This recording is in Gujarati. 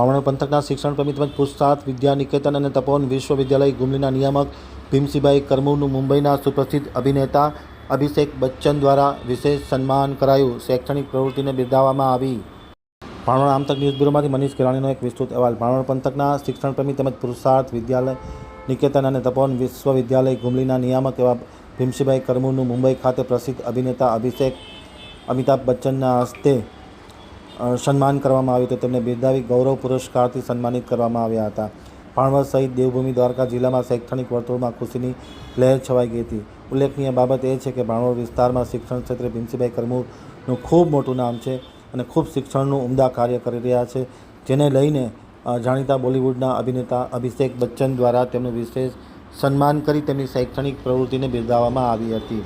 પાવણ પંથકના શિક્ષણ પ્રેમી તેમજ પુરુષાર્થ વિદ્યા નિકેતન અને તપોવન વિશ્વવિદ્યાલય ગુમલીના નિયામક ભીમસીભાઈ કરમુનું મુંબઈના સુપ્રસિદ્ધ અભિનેતા અભિષેક બચ્ચન દ્વારા વિશેષ સન્માન કરાયું. શૈક્ષણિક પ્રવૃત્તિને બિરદાવવામાં આવી. ભાણવડ આમતક ન્યૂઝ બ્યુરોમાંથી મનીષ કેરાણીનો એક વિસ્તૃત અહેવાલ. ભાણવડ પંથકના શિક્ષણ પ્રેમી તેમજ પુરુષાર્થ વિદ્યાલય, નિકેતન અને તપોવન વિશ્વવિદ્યાલય ગુમલીના નિયામક એવા ભીમસીભાઈ કરમુનું મુંબઈ ખાતે પ્રસિદ્ધ અભિનેતા અભિષેક અમિતાભ બચ્ચનના હસ્તે સન્માન કરવામાં આવ્યું હતું તેમને બિરદાવી ગૌરવ પુરસ્કારથી સન્માનિત કરવામાં આવ્યા હતા. ભાણવડ સહિત દેવભૂમિ દ્વારકા જિલ્લામાં શૈક્ષણિક વર્તુળમાં ખુશીની લહેર છવાઈ ગઈ હતી. ઉલ્લેખનીય બાબત એ છે કે ભાણવડ વિસ્તારમાં શિક્ષણ ક્ષેત્રે ભીમસીભાઈ કરમુરનું ખૂબ મોટું નામ છે અને ખૂબ શિક્ષણનું ઉમદા કાર્ય કરી રહ્યા છે, જેને લઈને જાણીતા બોલિવૂડના અભિનેતા અભિષેક બચ્ચન દ્વારા તેમનું વિશેષ સન્માન કરી તેમની શૈક્ષણિક પ્રવૃત્તિને બિરદાવવામાં આવી હતી.